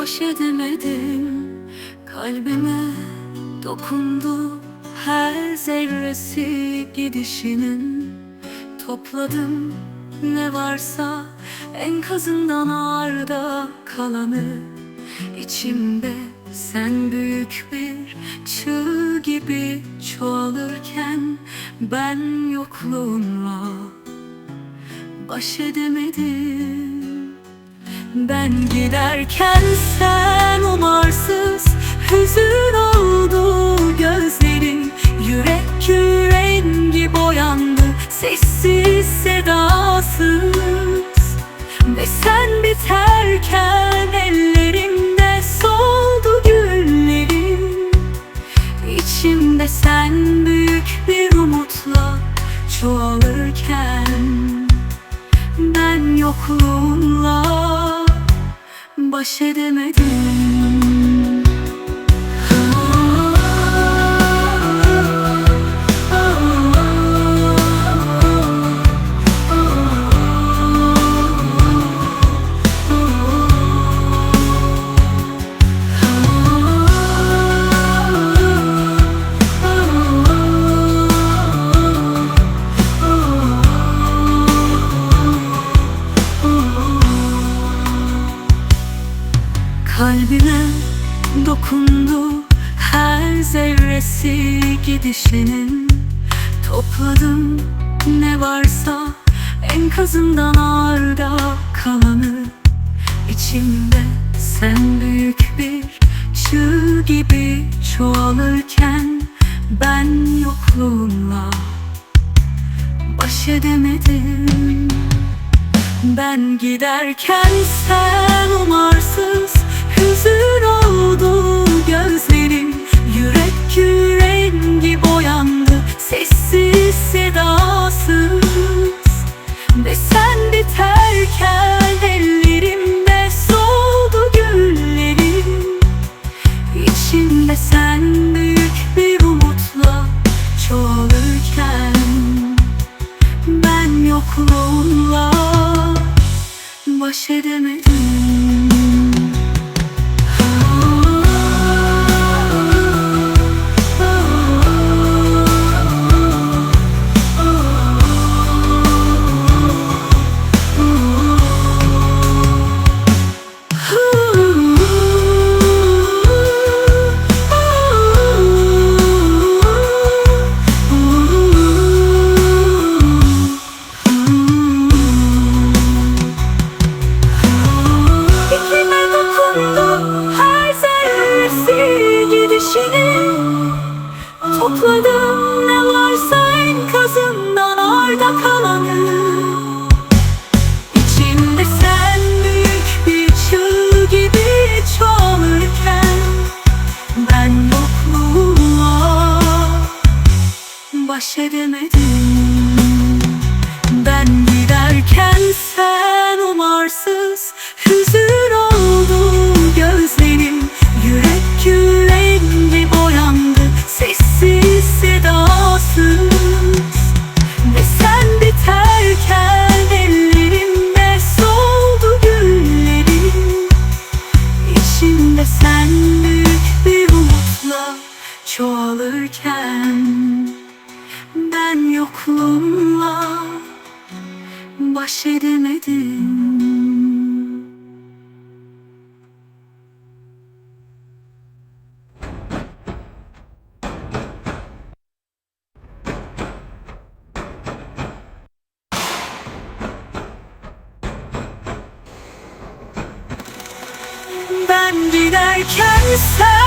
baş edemedim. Kalbime dokundu her zerresi gidişinin. Topladım ne varsa enkazından arda kalanı. İçimde sen büyük bir çığ gibi çoğalırken Ben yokluğunla baş edemedim ben giderken sen umarsız Hüzün oldu gözlerin. Yürek rengi boyandı Sessiz sedasız. Ve sen biterken Ellerimde soldu güllerin. İçimde sen büyük bir umutla Çoğalırken ben yokluğunla baş edemedim Kalbime dokundu her zerresi gidişinin. Topladım ne varsa enkazından arda kalanı. İçimde sen büyük bir çığ gibi çoğalırken Ben yokluğunla baş edemedim. Ben giderken sen umarsız Hüzün oldu gözlerin Yürek rengi boyandı Sessiz sedasız. Ve sen biterken Ellerimde soldu güllerin İçimde sen büyük bir umutla Çoğalırken ben yokluğunla baş edemedim baş edemedim. Ben giderken sen umarsız Hüzün Çoğalırken ben yokluğumla baş edemedim. Ben giderken sen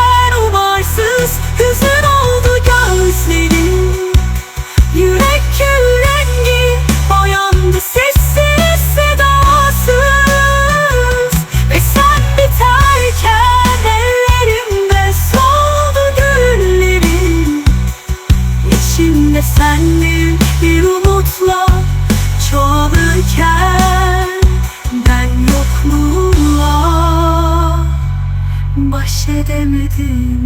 Esenliğim bir umutla çalırken Ben yokluğumla baş edemedim.